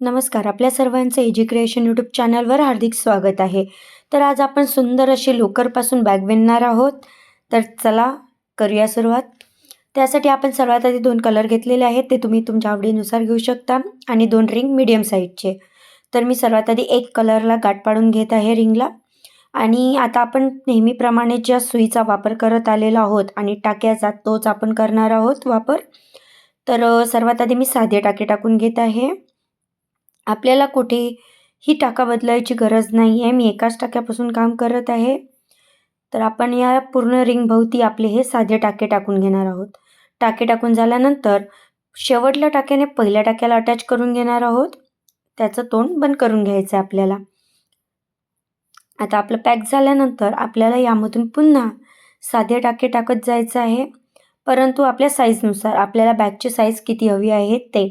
नमस्कार आपल्या सर्वांचं एजी क्रिएशन यूट्यूब चॅनलवर हार्दिक स्वागत आहे. तर आज आपण सुंदर अशी लोकरपासून बॅग विणणार आहोत. तर चला करूया सुरुवात. त्यासाठी आपण सर्वात आधी दोन कलर घेतलेले आहेत ते तुम्ही तुमच्या आवडीनुसार घेऊ शकता आणि दोन रिंग मीडियम साईजचे. तर मी सर्वात आधी एक कलरला गाठ पाडून घेत आहे रिंगला. आणि आता आपण नेहमीप्रमाणे ज्या सुईचा वापर करत आलेलो आहोत आणि टाक्याचा तोच आपण करणार आहोत वापर. तर सर्वात आधी मी साधे टाके टाकून घेत आहे. आपल्याला कुठेही टाका बदलायची गरज नाही आहे मी एकाच टाक्यापासून काम करत आहे. तर आपण या पूर्ण रिंगभोवती आपले हे साधे टाके टाकून घेणार आहोत. टाके टाकून झाल्यानंतर शेवटल्या टाक्याने पहिल्या टाक्याला अटॅच करून घेणार आहोत. त्याचं तोंड बंद करून घ्यायचं आहे आपल्याला. आता आपलं पॅक झाल्यानंतर आपल्याला यामधून पुन्हा साधे टाके टाकत जायचं आहे. परंतु आपल्या साईजनुसार आपल्याला बॅगची साईज किती हवी आहे ते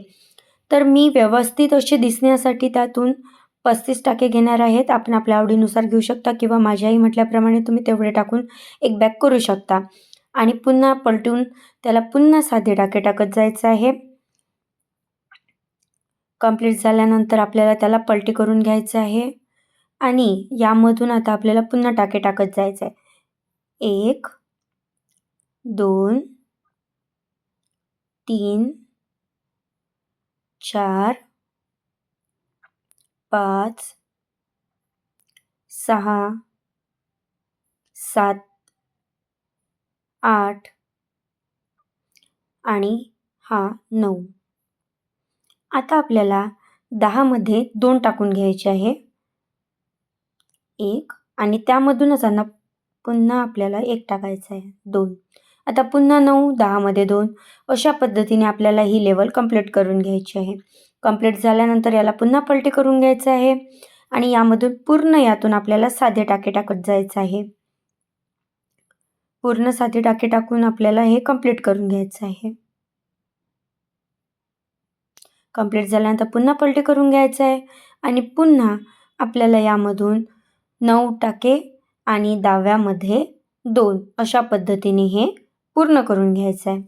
तर मी व्यवस्थित अशी दिसण्यासाठी त्यातून पस्तीस टाके घेणार आहेत. आपण आपल्या आवडीनुसार घेऊ शकता किंवा माझ्याही म्हटल्याप्रमाणे तुम्ही तेवढे टाकून एक बॅग करू शकता. आणि पुन्हा पलटून त्याला पुन्हा साधे टाके टाकत जायचं आहे. कंप्लीट झाल्यानंतर आपल्याला त्याला पलटी करून घ्यायचं आहे. आणि यामधून आता आपल्याला पुन्हा टाके टाकत जायचं आहे. एक दोन तीन चार पाच सहा सात आठ आणि हा नऊ. आता आपल्याला दहामध्ये दोन टाकून घ्यायचे आहे. एक आणि त्यामधूनच आता पुन्हा आपल्याला एक टाकायचं आहे. दोन. आता पुन्हा नऊ दहामध्ये दोन. अशा पद्धतीने आपल्याला ही लेवल कंप्लीट करून घ्यायची आहे. कंप्लीट झाल्यानंतर याला पुन्हा पलटी करून घ्यायचं आहे. आणि यामधून पूर्ण यातून आपल्याला साधे टाके टाकत जायचं आहे. पूर्ण साधे टाके टाकून आपल्याला हे कंप्लीट करून घ्यायचं आहे. कंप्लीट झाल्यानंतर पुन्हा पलटी करून घ्यायचं आहे. आणि पुन्हा आपल्याला यामधून नऊ टाके आणि दाव्यामध्ये दोन. अशा पद्धतीने हे पूर्ण करून घ्यायचं आहे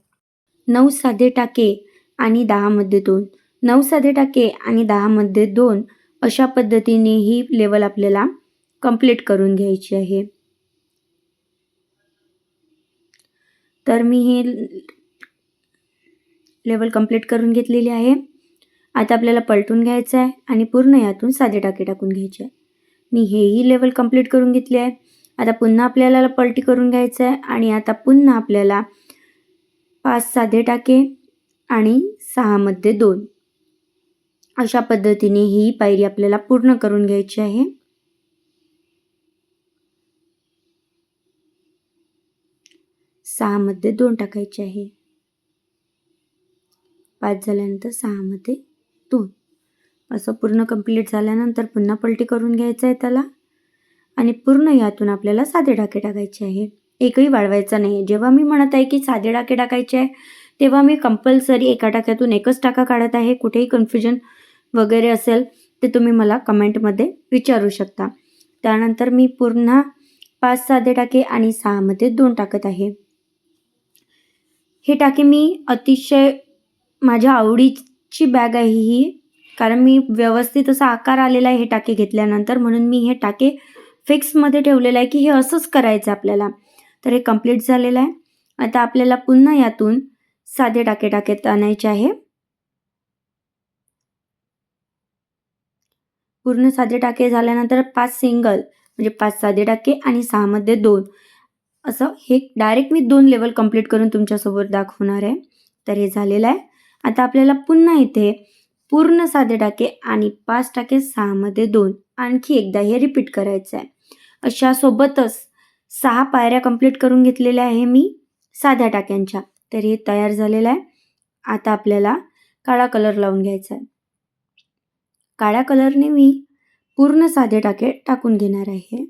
नऊ साधे टाके आणि दहामध्ये दोन. नऊ साधे टाके आणि दहामध्ये दोन अशा पद्धतीने ही लेवल आपल्याला कंप्लीट करून घ्यायची आहे. तर मी हे लेवल कंप्लीट करून घेतलेली आहे. आता आपल्याला पलटून घ्यायचं आहे आणि पूर्ण यातून साधे टाके टाकून घ्यायचे. आहे मी हेही लेवल कंप्लीट करून घेतले आहे. आता पुन्हा आपल्याला पलटी करून घ्यायचं आहे आणि आता पुन्हा आपल्याला पाच साधे टाके आणि सहामध्ये दोन. अशा पद्धतीने ही पायरी आपल्याला पूर्ण करून घ्यायची आहे. सहामध्ये दोन टाकायचे आहे. पाच झाल्यानंतर सहामध्ये दोन. असं पूर्ण कंप्लीट झाल्यानंतर पुन्हा पलटी करून घ्यायचं आहे त्याला. आणि पूर्ण यातून आपल्याला साधे टाके टाकायचे आहे. एकही वाढवायचा नाही. जेव्हा मी म्हणत आहे की साधे टाके टाकायचे आहे तेव्हा मी कंपल्सरी एका टाक्यातून एकच टाका काढत आहे. कुठेही कन्फ्युजन वगैरे असेल ते तुम्ही मला कमेंटमध्ये विचारू शकता. त्यानंतर मी पुन्हा पाच साधे टाके आणि सहामध्ये दोन टाकत आहे. हे टाके मी अतिशय माझ्या आवडीची बॅग आहे ही. कारण मी व्यवस्थित असा आकार आलेला आहे हे टाके घेतल्यानंतर म्हणून मी हे टाके फिक्समध्ये ठेवलेलं आहे की हे असंच करायचं आपल्याला. तर हे कंप्लीट झालेलं आहे. आता आपल्याला पुन्हा यातून साधे टाके टाकेत आणायचे आहे. पूर्ण साधे टाके झाल्यानंतर पाच सिंगल म्हणजे पाच साधे टाके आणि सहामध्ये दोन. असं हे डायरेक्ट मी दोन लेवल कंप्लीट करून तुमच्यासोबत दाखवणार आहे. तर हे झालेलं आहे. आता आपल्याला पुन्हा इथे पूर्ण साधे टाके आणि पाच टाके सहामध्ये दोन. आणखी एकदा हे रिपीट करायचं आहे. अशा सोबतच सहा पायऱ्या कंप्लीट करून घेतलेल्या आहे मी साध्या टाक्यांच्या. तर हे तयार झालेलं आहे. आता आपल्याला काळा कलर लावून घ्यायचा आहे. काळ्या कलरने मी पूर्ण साधे टाके टाकून घेणार आहे.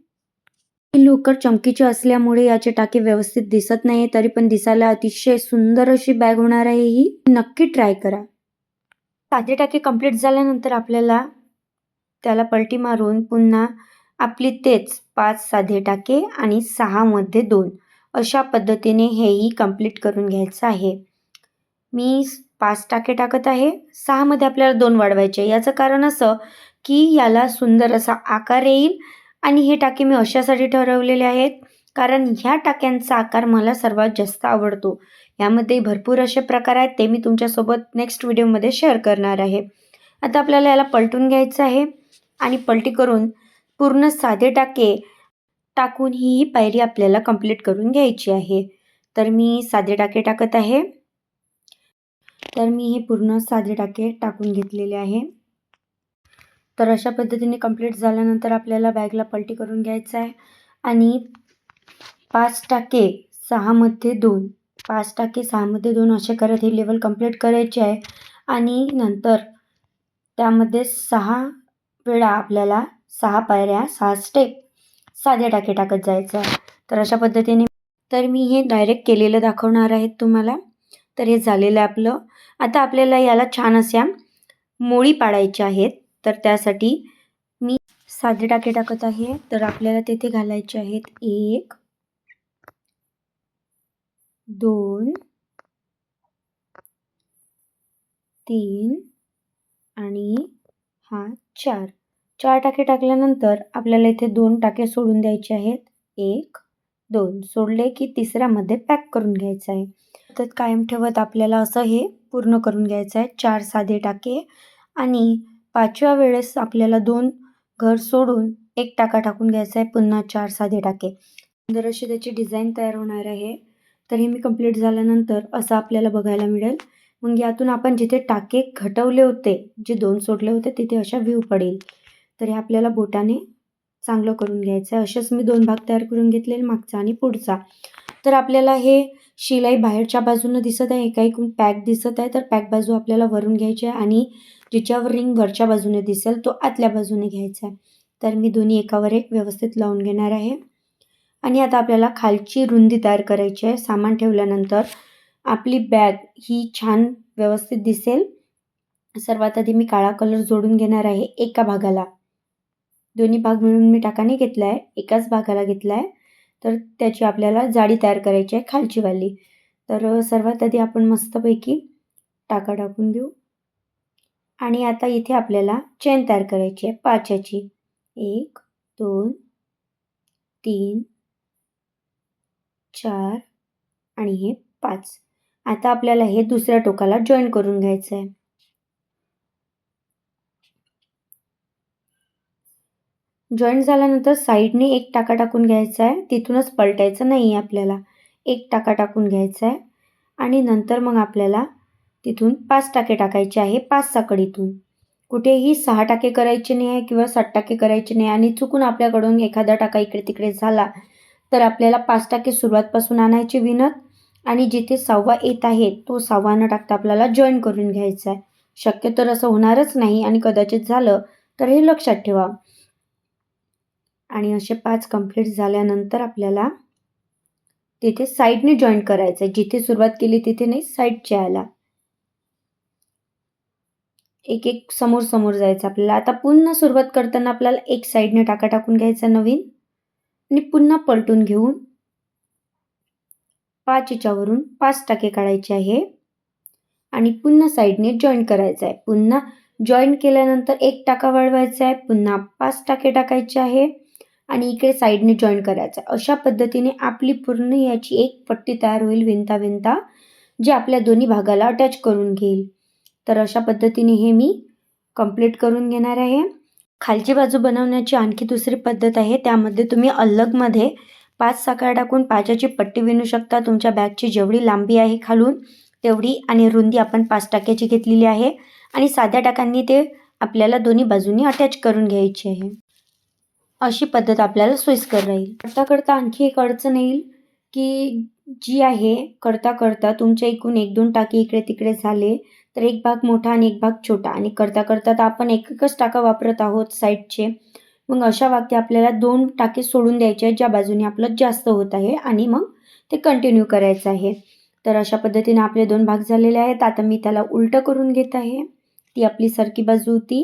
ही लोकर चमकीचे असल्यामुळे याचे टाके व्यवस्थित दिसत नाही तरी पण दिसायला अतिशय सुंदर अशी बॅग होणार आहे ही. नक्की ट्राय करा. साधे टाके कंप्लीट झाल्यानंतर आपल्याला त्याला पलटी मारून पुन्हा आपली तेच पाच साधे टाके आणि सहामध्ये दोन. अशा पद्धतीने हेही कंप्लीट करून घ्यायचं आहे. मी पाच टाके टाकत आहे. सहामध्ये आपल्याला दोन वाढवायचे याचं कारण असं की याला सुंदर असा आकार येईल आणि हे टाके मी अशासाठी ठरवलेले आहेत कारण ह्या टाक्यांचा आकार मला सर्वात जास्त आवडतो. यामध्ये भरपूर असे प्रकार आहेत. ते मी तुमच्यासोबत नेक्स्ट व्हिडिओमध्ये शेअर करणार आहे. आता आपल्याला याला पलटून घ्यायचं आहे आणि पलटी करून पूर्ण साधे टाके टाकून ही पायरी आपल्याला कंप्लीट करून घ्यायची आहे. तर मी साधे टाके टाकत आहे. तर मी हे पूर्ण साधे टाके टाकून घेतलेले आहे. तर अशा पद्धतीने कंप्लीट झाल्यानंतर आपल्याला बॅगला पलटी करून घ्यायचं आहे. आणि पाच टाके सहामध्ये दोन पाच टाके सहामध्ये दोन असे करत हे लेवल कंप्लीट करायचे आहे. आणि नंतर त्यामध्ये सहा वेळा आपल्याला सहा पायऱ्या सहा स्टेप साधे टाके टाकत जायचं. आहे तर अशा पद्धतीने तर मी हे डायरेक्ट केलेलं दाखवणार आहे तुम्हाला. तर हे झालेलं आहे आपलं. आता आपल्याला याला छान अशा मोळी पाडायच्या आहेत. तर त्यासाठी मी साधे टाके टाकत आहे. तर आपल्याला तेथे घालायचे आहेत एक दोन तीन आणि हा चार. चार टाके टाकल्यानंतर आपल्याला इथे दोन टाके सोडून द्यायचे आहेत. एक दोन. सोडले की तिसऱ्यामध्ये पॅक करून घ्यायचं आहे. तर कायम ठेवत आपल्याला असं हे पूर्ण करून घ्यायचं आहे. चार साधे टाके आणि पाचव्या वेळेस आपल्याला दोन घर सोडून एक टाका टाकून घ्यायचा आहे. पुन्हा चार साधे टाके. सुंदर अशी त्याची डिझाईन तयार होणार आहे. तर हे मी कंप्लीट झाल्यानंतर असं आपल्याला बघायला मिळेल. मग यातून आपण जिथे टाके घटवले होते जे दोन सोडले होते तिथे अशा व्ह्यू पडेल. तर हे आपल्याला बोटाने चांगलं करून घ्यायचं आहे असेच मी दोन भाग तयार करून घेतलेले मागचा आणि पुढचा. तर आपल्याला हे शिलाई बाहेरच्या बाजूनं दिसत आहे. एका एकूण पॅक दिसत आहे. तर पॅक बाजू आपल्याला वरून घ्यायची आहे आणि जिच्यावर रिंग वरच्या बाजूने दिसेल तो आतल्या बाजूने घ्यायचा आहे. तर मी दोन्ही एकावर एक व्यवस्थित लावून घेणार आहे. आणि आता आपल्याला खालची रुंदी तयार करायची आहे. सामान ठेवल्यानंतर आपली बॅग ही छान व्यवस्थित दिसेल. सर्वात आधी मी काळा कलर जोडून घेणार आहे एका भागाला. दोन्ही भाग मिळून मी टाकाने घेतला आहे एकाच भागाला घेतला आहे तर त्याची आपल्याला जाडी तयार करायची आहे खालचीवाली तर सर्वात आधी आपण मस्तपैकी टाका टाकून देऊ. आणि आता इथे आपल्याला चेन तयार करायची आहे पाच्याची. एक दोन तीन चार आणि हे पाच. आता आपल्याला हे दुसऱ्या टोकाला जॉईन करून घ्यायचं आहे जॉईन झाल्यानंतर साईडने एक टाका टाकून घ्यायचा आहे तिथूनच पलटायचं नाही आहे आपल्याला. एक टाका टाकून घ्यायचा आहे आणि नंतर मग आपल्याला तिथून पाच टाके टाकायचे आहे पाच साकडीतून. कुठेही सहा टाके करायचे नाही आहे किंवा सात टाके करायचे नाही आणि चुकून आपल्याकडून एखादा टाका इकडे तिकडे झाला तर आपल्याला पाच टाके सुरुवातपासून आणायची विनत आणि जिथे सहावा येत आहे तो सहावा न टाकता आपल्याला जॉईन करून घ्यायचा आहे शक्य तर असं होणारच नाही आणि कदाचित झालं तर हे लक्षात ठेवा. आणि असे पाच कंप्लीट झाल्यानंतर आपल्याला तिथे साईडने जॉईन करायचं आहे जिथे सुरुवात केली तिथे नाही साईडच्या याला एक एक समोर समोर जायचं आपल्याला. आता पुन्हा सुरुवात करताना आपल्याला एक साईडने टाका टाकून घ्यायचा नवीन. आणि पुन्हा पलटून घेऊन पाच याच्यावरून पाच टाके काढायचे आहे. आणि पुन्हा साईडने जॉईन करायचं आहे पुन्हा जॉईन केल्यानंतर एक टाका वाढवायचा आहे पुन्हा पाच टाके टाकायचे आहे. आणि इकडे साईडने जॉईन करायचा. अशा पद्धतीने आपली पूर्ण याची एक पट्टी तयार होईल विणता विणता जी आपल्या दोन्ही भागाला अटॅच करून घेईल. तर अशा पद्धतीने हे मी कंप्लीट करून घेणार आहे. खालची बाजू बनवण्याची आणखी दुसरी पद्धत आहे. त्यामध्ये तुम्ही अलगमध्ये पाच साखर टाकून पाचाची पट्टी विणू शकता. तुमच्या बॅगची जेवढी लांबी आहे खालून तेवढी आणि रुंदी आपण पाच टाक्याची घेतलेली आहे. आणि साध्या टाकांनी ते आपल्याला दोन्ही बाजूंनी अटॅच करून घ्यायची आहे. अशी पद्धत आपल्याला सोयीस्कर राहील. करता करता आणखी एक अडचण येईल की जी आहे करता करता तुमच्या एकूण एक दोन टाकी इकडे तिकडे झाले तर एक भाग मोठा आणि एक भाग छोटा. आणि करता करता तर आपण एक एकच टाका वापरत आहोत साईडचे. मग अशा वागते आपल्याला दोन टाके सोडून द्यायचे आहेत ज्या बाजूने आपलं जास्त होत आहे आणि मग ते कंटिन्यू करायचं आहे. तर अशा पद्धतीने आपले दोन भाग झालेले आहेत. आता मी त्याला उलटं करून घेत आहे. ती आपली सरकी बाजू होती.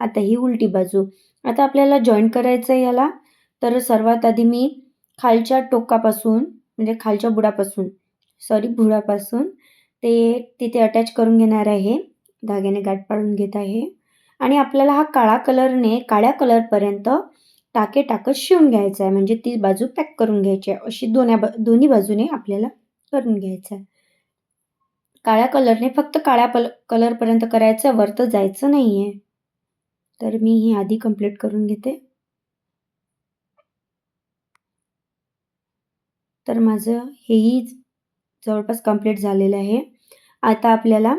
आता ही उलटी बाजू. आता आपल्याला जॉईन करायचं आहे याला. तर सर्वात आधी मी खालच्या टोकापासून म्हणजे खालच्या बुडापासून सॉरी बुडापासून ते तिथे अटॅच करून घेणार आहे. धाग्याने गाठ पाडून घेत आहे. आणि आपल्याला हा काळा कलरने काळ्या कलरपर्यंत टाके टाकत शिवून घ्यायचा आहे. म्हणजे ती बाजू पॅक करून घ्यायची आहे. अशी दोन्या बा दोन्ही बाजूने आपल्याला करून घ्यायचं आहे. काळ्या कलरने फक्त काळ्या पल कलरपर्यंत करायचं वर तर जायचं नाही आहे तर मी ही आधी कंप्लीट करून घेते. तर माझं हेही जवळपास कंप्लीट झालेलं आहे. आता आपल्याला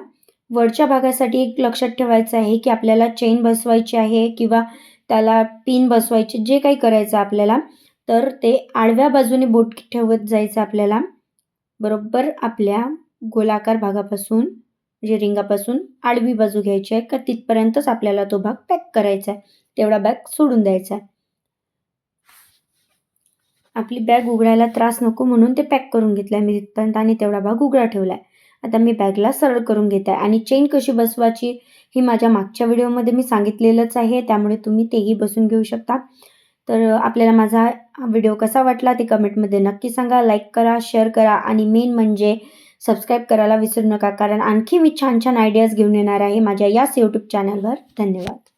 वरच्या भागासाठी एक लक्षात ठेवायचं आहे की आपल्याला चेन बसवायची आहे किंवा त्याला पिन बसवायचे जे काही करायचं आपल्याला तर ते आडव्या बाजूने बोट ठेवत जायचं आपल्याला. बरोबर आपल्या गोलाकार भागापासून. म्हणजे रिंगापासून आडवी बाजू घ्यायची आहे का तिथपर्यंतच आपल्याला तो भाग पॅक करायचा आहे तेवढा बॅग सोडून द्यायचा आहे. आपली बॅग उघडायला त्रास नको म्हणून ते पॅक करून घेतलं आहे मी तिथपर्यंत आणि तेवढा भाग उघडा ठेवला आहे आता मी बॅगला सरळ करून घेत आहे आणि चेन कशी बसवायची ही माझ्या मागच्या व्हिडिओमध्ये मी सांगितलेलंच आहे त्यामुळे तुम्ही तेही बसून घेऊ शकता. तर आपल्याला माझा व्हिडिओ कसा वाटला ते कमेंटमध्ये नक्की सांगा लाईक करा शेअर करा आणि मेन म्हणजे सबस्क्राईब करायला विसरू नका. कारण आणखी मी छान छान आयडियाज घेऊन येणार आहे माझ्या याच यूट्यूब चॅनलवर धन्यवाद.